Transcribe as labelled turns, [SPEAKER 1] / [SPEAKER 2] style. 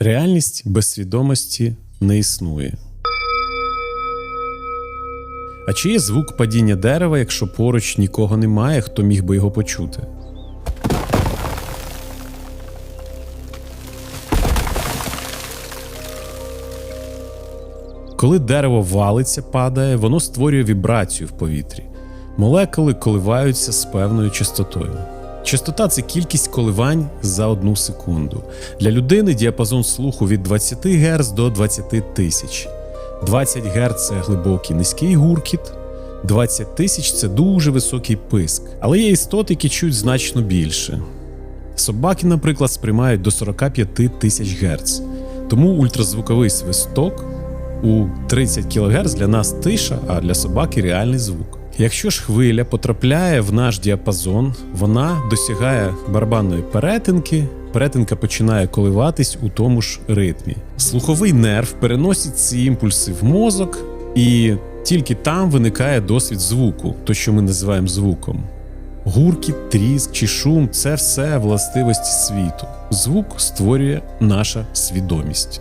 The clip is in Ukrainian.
[SPEAKER 1] Реальність без свідомості не існує. А чи є звук падіння дерева, якщо поруч нікого немає, хто міг би його почути? Коли дерево валиться, падає, воно створює вібрацію в повітрі. Молекули коливаються з певною частотою. Частота це кількість коливань за одну секунду. Для людини діапазон слуху від 20 Гц до 20 тисяч. 20 Гц це глибокий низький гуркіт, 20 тисяч це дуже високий писк. Але є істоти, які чують значно більше. Собаки, наприклад, сприймають до 45 тисяч Гц. Тому ультразвуковий свисток у 30 кГц для нас тиша, а для собаки реальний звук. Якщо ж хвиля потрапляє в наш діапазон, вона досягає барабанної перетинки, перетинка починає коливатись у тому ж ритмі. Слуховий нерв переносить ці імпульси в мозок, і тільки там виникає досвід звуку, то що ми називаємо звуком. Гуркіт, тріск чи шум це все властивості світу. Звук створює наша свідомість.